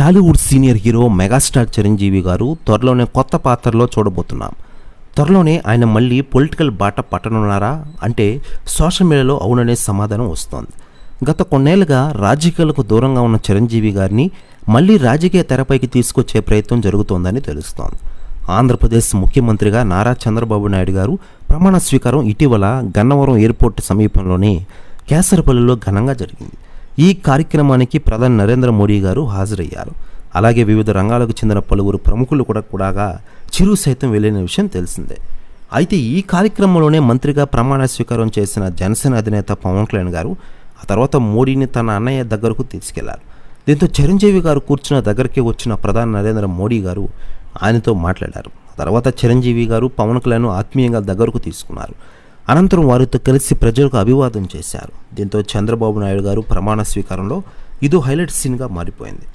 Tollywood senior hero megastar Chiranjeevi garu త్వరలోనే కొత్త పాత్రలో చూడబోతున్నాం. త్వరలోనే ఆయన మళ్ళీ పొలిటికల్ బాట పట్టనున్నారా? అంటే సోషల్ మీడియాలో అవుననే సమాధానం వస్తోంది. గత కొన్నేళ్ళుగా రాజకీయాలకు దూరంగా ఉన్న చిరంజీవి గారిని మళ్ళీ రాజకీయ తెరపైకి తీసుకొచ్చే ప్రయత్నం జరుగుతోందని తెలుస్తోంది. ఆంధ్రప్రదేశ్ ముఖ్యమంత్రిగా నారా చంద్రబాబు నాయుడు గారు ప్రమాణ స్వీకారం ఇటీవల గన్నవరం ఎయిర్పోర్ట్ సమీపంలోని కేసరపల్లిలో ఘనంగా జరిగింది. ఈ కార్యక్రమానికి ప్రధాని నరేంద్ర మోడీ గారు హాజరయ్యారు. అలాగే వివిధ రంగాలకు చెందిన పలువురు ప్రముఖులు కూడా కూడాగా చిరు సైతం వెళ్ళిన విషయం తెలిసిందే. అయితే ఈ కార్యక్రమంలోనే మంత్రిగా ప్రమాణ స్వీకారం చేసిన జనసేన అధినేత పవన్ కళ్యాణ్ గారు ఆ తర్వాత మోడీని తన అన్నయ్య దగ్గరకు తీసుకెళ్ళారు. దీంతో చిరంజీవి గారు కూర్చున్న దగ్గరికి వచ్చిన ప్రధాని నరేంద్ర మోడీ గారు ఆయనతో మాట్లాడారు. ఆ తర్వాత చిరంజీవి గారు పవన్ కళ్యాణ్ ఆత్మీయంగా దగ్గరకు తీసుకున్నారు. అనంతరం వారితో కలిసి ప్రజలకు అభివాదం చేశారు. దీంతో చంద్రబాబు నాయుడు గారు ప్రమాణ స్వీకారంలో ఇదో హైలైట్ సీన్గా మారిపోయింది.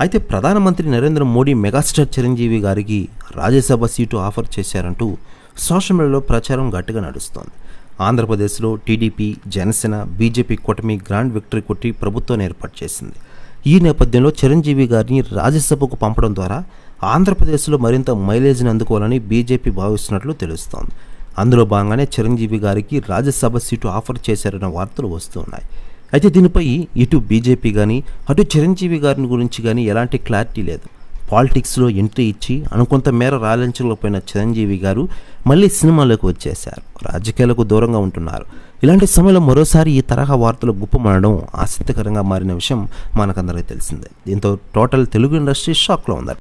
అయితే ప్రధానమంత్రి నరేంద్ర మోడీ మెగాస్టార్ చిరంజీవి గారికి రాజ్యసభ సీటు ఆఫర్ చేశారంటూ సోషల్ మీడియాలో ప్రచారం గట్టిగా నడుస్తోంది. ఆంధ్రప్రదేశ్లో టీడీపీ జనసేన బీజేపీ కూటమి గ్రాండ్ విక్టరీ కొట్టి ప్రభుత్వం ఏర్పాటు చేసింది. ఈ నేపథ్యంలో చిరంజీవి గారిని రాజ్యసభకు పంపడం ద్వారా ఆంధ్రప్రదేశ్లో మరింత మైలేజ్ని అందుకోవాలని బీజేపీ భావిస్తున్నట్లు తెలుస్తోంది. అందులో భాగంగానే చిరంజీవి గారికి రాజ్యసభ సీటు ఆఫర్ చేశారన్న వార్తలు వస్తున్నాయి. అయితే దీనిపై ఇటు బీజేపీ కానీ అటు చిరంజీవి గారిని గురించి కానీ ఎలాంటి క్లారిటీ లేదు. పాలిటిక్స్లో ఎంట్రీ ఇచ్చి అనుకొంత మేర రాలించలేకపోయిన చిరంజీవి గారు మళ్ళీ సినిమాలోకి వచ్చేశారు. రాజకీయాలకు దూరంగా ఉంటున్నారు. ఇలాంటి సమయంలో మరోసారి ఈ తరహా వార్తలు గుప్పమనడం ఆసక్తికరంగా మారిన విషయం మనకందరికీ తెలిసిందే. దీంతో టోటల్ తెలుగు ఇండస్ట్రీ షాక్లో ఉంది.